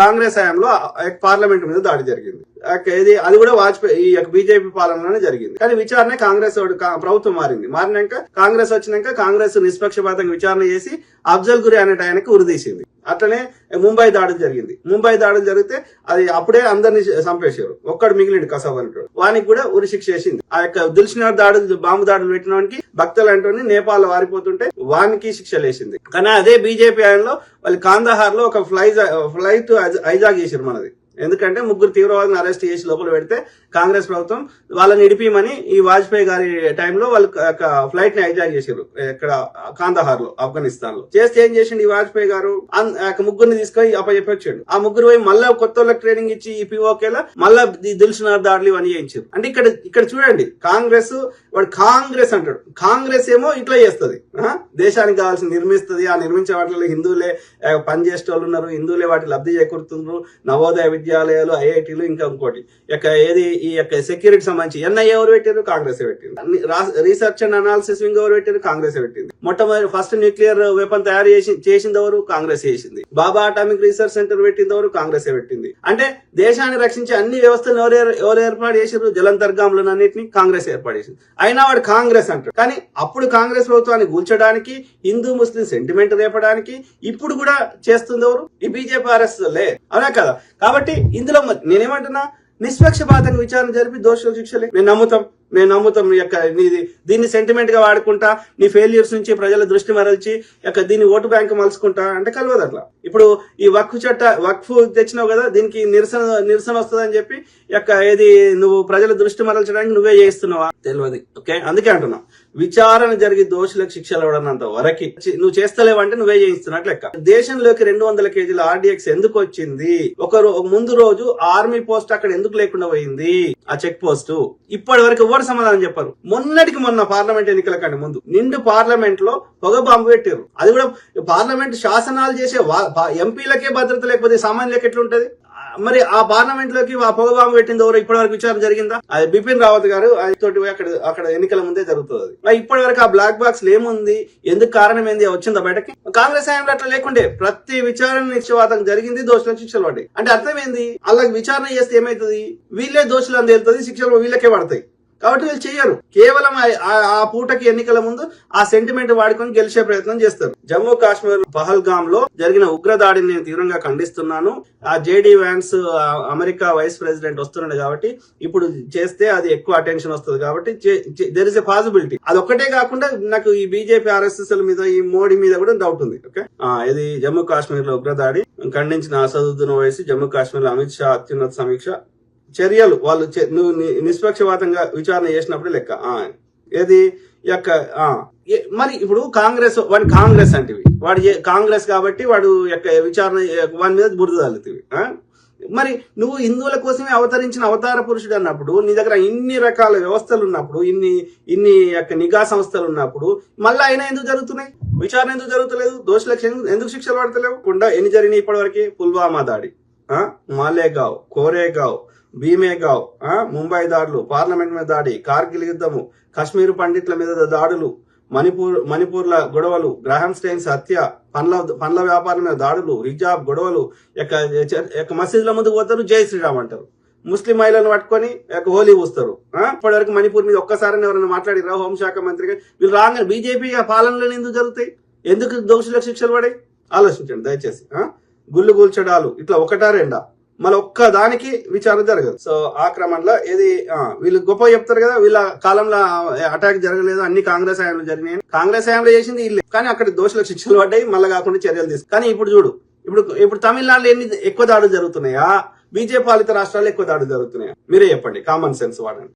కాంగ్రెస్ హయాంలో పార్లమెంట్ మీద దాడి జరిగింది. ఇది అది కూడా వాజ్పేయి ఈ యొక్క బీజేపీ పాలనలోనే జరిగింది. కానీ విచారణ కాంగ్రెస్ వాడు- ప్రభుత్వం మారింది. మారినాక కాంగ్రెస్ వచ్చినాక కాంగ్రెస్ నిష్పక్షపాతంగా విచారణ చేసి అఫ్జల్ గురి అనే ఆయనకి ఉరిదీసింది అట్లనే ముంబై దాడులు జరిగింది. ముంబై దాడులు జరిగితే అది అప్పుడే అందరిని చంపేశారు. ఒక్కడు మిగిలిండు కసబ్ అనేటోడు. వానికి కూడా ఉరి శిక్ష వేసింది. ఆ యొక్క దిల్షినార్ దాడులు బాంబు దాడులు పెట్టిన వానికి భక్తులు అంటోని నేపాల్ వారిపోతుంటే వానికి శిక్షలు వేసింది కానీ అదే బీజేపీ ఆయనలో వాళ్ళు కాందహార్లో ఒక ఫ్లైట్ ఫ్లైట్ హైజాగ్ చేశారు మనది. ఎందుకంటే ముగ్గురు తీవ్రవాదిని అరెస్ట్ చేసి లోపల పెడితే కాంగ్రెస్ ప్రభుత్వం వాళ్ళని ఇడిపిమని ఈ వాజ్పేయి గారి టైంలో వాళ్ళు ఫ్లైట్ని హైజాక్ చేశారు. ఇక్కడ కాందహార్లో ఆఫ్ఘనిస్తాన్లో చేస్తే ఏం చేసిండు ఈ వాజ్పేయి గారు? అన్- ముగ్గురిని తీసుకొని అప్పచెప్పొచ్చాడు. ఆ ముగ్గురు పోయి మళ్ళా కొత్త వాళ్ళకి ట్రైనింగ్ ఇచ్చి ఈ పిఓకేలా మళ్ళా దిల్సునార్ దాడులు ఇవన్నీ చేయించారు. అంటే ఇక్కడ ఇక్కడ చూడండి కాంగ్రెస్ వాడు కాంగ్రెస్ అంటాడు. కాంగ్రెస్ ఏమో ఇట్లా చేస్తుంది. దేశానికి కావాల్సిన నిర్మిస్తుంది. ఆ నిర్మించే వాటిలో హిందువులే పని పనిచేసే వాళ్ళు ఉన్నారు. హిందువులే వాటి లబ్ధి చేకూరుతున్నారు నవోదయ విద్యాలయాలు ఐఐటీలు ఇంకా ఇంకోటి. ఇక ఏది ఈ యొక్క సెక్యూరిటీ సంబంధించి ఎన్ఐఏ ఎవరు పెట్టారు కాంగ్రెస్ పెట్టింది రీసెర్చ్ అండ్ అనాలిసిస్ వింగ్ ఎవరు పెట్టారు కాంగ్రెస్ పెట్టింది. మొట్టమొదటి ఫస్ట్ న్యూక్లియర్ వెపన్ తయారు చేసి చేసింది ఎవరు? కాంగ్రెస్ చేసింది. బాబా అటామిక్ రీసెర్చ్ సెంటర్ పెట్టింది ఎవరు? కాంగ్రెస్ పెట్టింది. అంటే దేశాన్ని రక్షించే అన్ని వ్యవస్థలు ఎవరు ఎవరు ఏర్పాటు చేసారు జలంతర్గాములను అన్నింటిని కాంగ్రెస్ ఏర్పాటు చేసింది. అయినా వాడు కాంగ్రెస్ అంటాడు. కానీ అప్పుడు కాంగ్రెస్ ప్రభుత్వాన్ని కూల్చడానికి హిందూ ముస్లిం సెంటిమెంట్ రేపడానికి ఇప్పుడు కూడా చేస్తుంది ఎవరు? ఈ బీజేపీ ఆర్ఎస్ లే. అవునా కదా? కాబట్టి ఇందులో మ- నేనేమంటున్నా? నిష్పక్షపాతంగా విచారణ జరిపి దోషులకు శిక్షలే మేము నమ్ముతాం. మేము నమ్ముతాం నీ యొక్క నీది దీన్ని సెంటిమెంట్గా వాడుకుంటా నీ ఫెయిల్యూర్స్ నుంచి ప్రజల దృష్టి మరల్చి యొక్క దీన్ని ఓటు బ్యాంక్ మలుచుకుంటా అంటే కలవదు అట్లా. ఇప్పుడు ఈ వక్ఫ్ చట్ట వక్ఫ్ తెచ్చినావు కదా దీనికి నిరసన నిరసన వస్తుందని చెప్పి యొక్క ఏది నువ్వు ప్రజల దృష్టి మరల్చడానికి నువ్వే చేస్తున్నావా? తెలియదు ఓకే? అందుకే అంటున్నా. విచారణ జరిగి దోషులకు శిక్షలు ఇవ్వడనంత వరకు నువ్వు చేస్తలేవంటే నువ్వే చేయిస్తున్నట్లు లెక్క. దేశంలోకి రెండు వందల కేజీల ఆర్డీఎక్స్ ఎందుకు వచ్చింది? ఒక ముందు రోజు ఆర్మీ పోస్ట్ అక్కడ ఎందుకు లేకుండా పోయింది? ఆ చెక్ పోస్ట్. ఇప్పటి వరకు ఎవరు సమాధానం చెప్పారు. మొన్నటికి మొన్న పార్లమెంట్ ఎన్నికల కంటే ముందు. నిండు పార్లమెంట్లో పొగ బాంబు పెట్టారు అది కూడా పార్లమెంట్ శాసనాలు చేసే ఎంపీలకే భద్రత లేకపోతే సామాన్యులకు ఎట్లుంటది? మరి ఆ పార్లమెంట్లోకి ఆ పొగ బాంబు పెట్టింది ఎవరు? ఇప్పటి వరకు విచారణ జరిగిందా? అది బిపిన్ రావత్ గారు తోటి అక్కడ అక్కడ ఎన్నికల ముందే జరుగుతుంది. అది ఇప్పటి వరకు ఆ బ్లాక్ బాక్స్ ఏముంది? ఎందుకు కారణం ఏంది? వచ్చిందా బయటకి? కాంగ్రెస్ హయాంలో అట్లా లేకుండే. ప్రతి విచారణ నిశ్చయవాదం జరిగింది దోషులకు శిక్షలు పడ్డాయి. అంటే అర్థం ఏంది? అలాగే విచారణ చేస్తే ఏమైతుంది? వీళ్ళే దోషులు అని తేలుతుంది శిక్షలు వీళ్ళకే పడతాయి. కాబట్టి వీళ్ళు చేయరు కేవలం ఆ- ఆ- పూటకి ఎన్నికల ముందు ఆ సెంటిమెంట్ వాడుకొని గెలిచే ప్రయత్నం చేస్తారు. జమ్మూ కాశ్మీర్ పహల్గామ్లో జరిగిన ఉగ్రదాడిని నేను తీవ్రంగా ఖండిస్తున్నాను. ఆ J D Vance America vice president వస్తున్నాడు కాబట్టి ఇప్పుడు చేస్తే అది ఎక్కువ అటెన్షన్ వస్తుంది కాబట్టి దెర్ ఇస్ ఎ పాసిబిలిటీ అది ఒక్కటే కాకుండా నాకు ఈ బీజేపీ ఆర్ఎస్ఎస్ మీద ఈ మోడీ మీద కూడా డౌట్ ఉంది. ఓకే ఇది జమ్మూ కాశ్మీర్లో ఉగ్రదాడి ఖండించిన అసదుద్దీన్ వయసు జమ్మూ కాశ్మీర్లో అమిత్ షా అత్యున్నత సమీక్ష చర్యలు వాళ్ళు చే- నువ్వు నిష్పక్షపాతంగా విచారణ చేసినప్పుడు లెక్క. ఏది? యొక్క మరి ఇప్పుడు కాంగ్రెస్ వాడి కాంగ్రెస్ అంటివి. వాడు ఏ- కాంగ్రెస్ కాబట్టి వాడు యొక్క విచారణ వాడి వాని మీద బురద తల్లుతీవి మరి నువ్వు హిందువుల కోసమే అవతరించిన అవతార పురుషుడు అన్నప్పుడు నీ దగ్గర ఇన్ని రకాల వ్యవస్థలు ఉన్నప్పుడు ఇన్ని ఇన్ని యొక్క నిఘా సంస్థలు ఉన్నప్పుడు మళ్ళీ అయినా ఎందుకు జరుగుతున్నాయి? విచారణ ఎందుకు జరుగుతలేదు? దోషులకు ఎందుకు- శిక్షలు పడతలేవు? కుండా ఎన్ని జరిగినాయి ఇప్పటివరకు? పుల్వామా దాడి ఆ? మాలేగావ్ కోరేగావ్ భీమేగావ్ ముంబై దాడులు పార్లమెంట్ మీద దాడి కార్గిల్ యుద్ధము కాశ్మీర్ పండిట్ల మీద దాడులు మణిపూర్ మణిపూర్ల గొడవలు గ్రహం స్టైన్స్ హత్య పండ్ల పండ్ల వ్యాపారం మీద దాడులు రిజాబ్ గొడవలు యొక్క మసీదుల ముందుకు పోతారు జై శ్రీరామ్ అంటారు. ముస్లిం మహిళలను పట్టుకొని యొక్క హోలీ పూస్తారు ఆ? ఇప్పటివరకు మణిపూర్ మీద ఒక్కసారి ఎవరైనా మాట్లాడిరా హోంశాఖ మంత్రిగా వీళ్ళు రాగానే బీజేపీ పాలనలో ఎందుకు జరుగుతాయి? ఎందుకు దోషులకు శిక్షలు పడాయి? ఆలోచించండి దయచేసి గుళ్ళు కూల్చడాలు ఇట్లా ఒకటా రెండా? మళ్ళీ ఒక్క దానికి విచారణ జరగదు. సో ఆ క్రమంలో ఏది వీళ్ళు గొప్ప చెప్తారు కదా వీళ్ళ కాలంలో అటాక్ జరగలేదు అన్ని కాంగ్రెస్ హయాంలో జరిగినాయి. కాంగ్రెస్ హయాంలో చేసింది వీళ్ళే. కానీ అక్కడ దోషులకు శిక్షలు పడ్డాయి మళ్ళీ కాకుండా చర్యలు తీసుకు. కానీ ఇప్పుడు చూడు ఇప్పుడు ఇప్పుడు తమిళనాడులో ఎన్ని ఎక్కువ దాడులు జరుగుతున్నాయా? బీజేపీ పాలిత రాష్ట్రాల్లో ఎక్కువ దాడులు జరుగుతున్నాయా? మీరే చెప్పండి కామన్ సెన్స్ వాడండి.